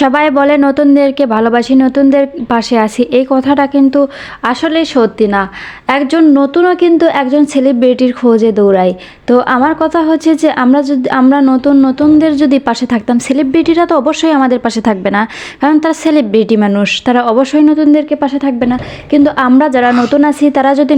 সবাই বলে, নতুনদেরকে ভালোবাসি, নতুনদের পাশে আছি। এই কথাটা কিন্তু আসলে সত্যি না। একজন নতুনও কিন্তু একজন সেলিব্রিটির খোঁজে দৌড়ায়। তো আমার কথা হচ্ছে যে আমরা যদি, আমরা নতুন, নতুনদের যদি পাশে থাকতাম সেলিব্রিটিরা তো অবশ্যই আমাদের পাশে থাকবে না। কারণ তারা সেলিব্রিটি মানুষ, তারা অবশ্যই নতুনদেরকে পাশে থাকবে না। কিন্তু আমরা যারা নতুন আছি, তারা যদি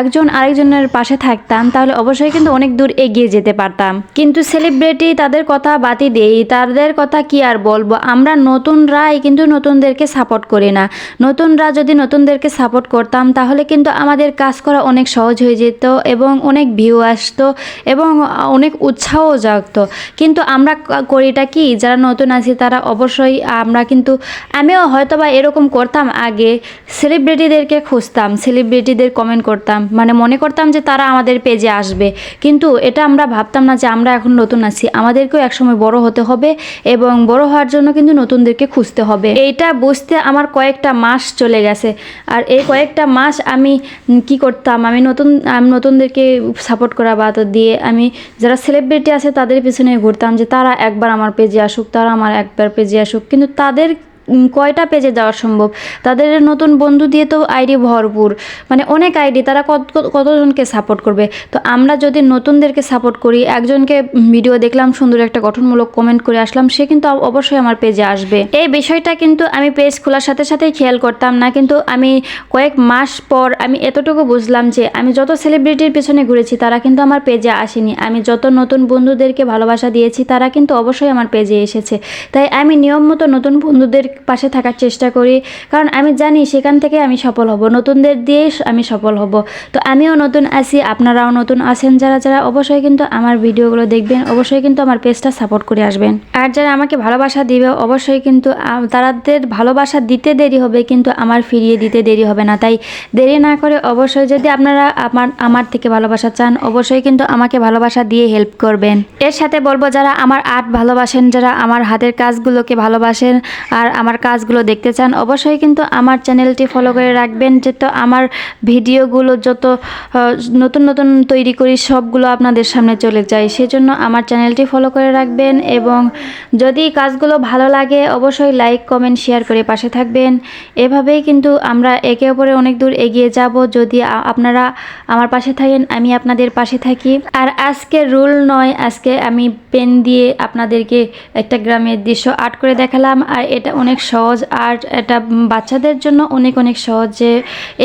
একজন আরেকজনের পাশে থাকতাম, তাহলে অবশ্যই কিন্তু অনেক দূর এগিয়ে যেতে পারতাম। কিন্তু সেলিব্রিটি তাদের কথা বাতি দেই, তাদের কথা কি আর বলব? আমরা নতুনরাই কিন্তু নতুনদেরকে সাপোর্ট করি না। নতুনরা যদি নতুনদেরকে সাপোর্ট করতাম, তাহলে কিন্তু আমাদের কাজ করা অনেক সহজ হয়ে যেত এবং অনেক ভিউ আসতো এবং অনেক উৎসাহ জাগতো। কিন্তু আমরা করিটা কি? যারা নতুন আছি তারা অবশ্যই আমরা কিন্তু, আমিও হয়তো বা এরকম করতাম আগে সেলিব্রিটিদেরকে খুঁজতাম সেলিব্রিটিদের কমেন্ট করতাম। মানে মনে করতাম যে তারা আমাদের পেজে আসবে। কিন্তু এটা আমরা ভাবতাম না যে আমরা এখন নতুন আছি। আমাদেরকেও একসময় বড় হতে হবে এবং বড় হওয়ার জন্য কিন্তু নতুনদেরকে খুঁজতে হবে। এইটা বুঝতে আমার কয়েকটা মাস চলে গেছে। আর এই কয়েকটা মাস আমি কি করতাম? আমি নতুন, আমি নতুনদেরকে সাপোর্ট করা বাদ দিয়ে আমি যারা সেলিব্রিটি আছে তাদের পিছনে ঘুরতাম যে তারা একবার আমার পেজে আসুক, তারা আমার একবার পেজে আসুক। কিন্তু তাদের কয়টা পেজে যাওয়া সম্ভব? তাদের নতুন বন্ধু দিয়ে তো আইডি ভরপুর। মানে অনেক আইডি তারা কত, কত- কতজনকে সাপোর্ট করবে? তো আমরা যদি নতুনদেরকে সাপোর্ট করি, একজনকে ভিডিও দেখলাম, সুন্দর একটা গঠনমূলক কমেন্ট করে আসলাম, সে কিন্তু অবশ্যই আমার পেজে আসবে। এই বিষয়টা কিন্তু আমি পেজ খোলার সাথে সাথেই খেয়াল করতাম না, কিন্তু আমি কয়েক মাস পর আমি এতটুকু বুঝলাম যে, আমি যত সেলিব্রিটির পেছনে ঘুরেছি, তারা কিন্তু আমার পেজে আসেনি। আমি যত নতুন বন্ধুদেরকে ভালোবাসা দিয়েছি, তারা কিন্তু অবশ্যই আমার পেজে এসেছে। তাই আমি নিয়ম মতো নতুন বন্ধুদের পাশে থাকার চেষ্টা করি। কারণ আমি জানি সেখান থেকে আমি সফল হব। নতুনদের দিয়ে আমি সফল হব। তো আমিও নতুন আছি, আপনারাও নতুন আছেন যারা যারা অবশ্যই কিন্তু আমার ভিডিওগুলো দেখবেন। অবশ্যই কিন্তু আমার পেজটা সাপোর্ট করে আসবেন। আর যারা আমাকে ভালোবাসা দিবে, অবশ্যই কিন্তু তাদের ভালোবাসা দিতে দেরি হবে, কিন্তু আমার ফিরিয়ে দিতে দেরি হবে না। তাই দেরি না করে অবশ্যই যদি আপনারা আমার আমার থেকে ভালোবাসা চান, অবশ্যই কিন্তু আমাকে ভালোবাসা দিয়ে হেল্প করবেন। এর সাথে বলব, যারা আমার আর্ট ভালোবাসেন, যারা আমার হাতের কাজগুলোকে ভালোবাসেন, আর আমার কাজগুলো দেখতে চান, অবশ্যই কিন্তু আমার চ্যানেলটি ফলো করে রাখবেন যেহেতু আমার ভিডিওগুলো যত নতুন নতুন তৈরি করি সবগুলো আপনাদের সামনে চলে যায়। সেজন্য আমার চ্যানেলটি ফলো করে রাখবেন এবং যদি কাজগুলো ভালো লাগে অবশ্যই লাইক কমেন্ট শেয়ার করে পাশে থাকবেন। এভাবেই কিন্তু আমরা একে অপরে অনেক দূর এগিয়ে যাব। যদি আপনারা আমার পাশে থাকেন, আমি আপনাদের পাশে থাকি। আর আজকে রুল নয়, আজকে আমি পেন দিয়ে আপনাদেরকে একটা গ্রামের দৃশ্য আর্ট করে দেখালাম। আর এটা অনেক সহজ আর্ট এটা বাচ্চাদের জন্য অনেক অনেক সহজ যে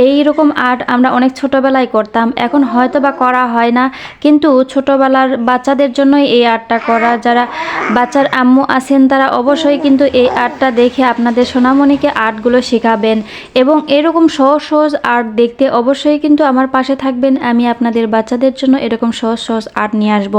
এই রকম আর্ট আমরা অনেক ছোটোবেলায় করতাম। এখন হয়তো বা করা হয় না, কিন্তু ছোটোবেলার বাচ্চাদের জন্যই এই আর্টটা করা। যারা বাচ্চার আম্মু আছেন, তারা অবশ্যই কিন্তু এই আর্টটা দেখে আপনাদের সোনামণিকে আর্টগুলো শেখাবেন এবং এরকম সহজ সহজ আর্ট দেখতে অবশ্যই কিন্তু আমার পাশে থাকবেন। আমি আপনাদের বাচ্চাদের জন্য এরকম সহজ সহজ আর্ট নিয়ে আসব।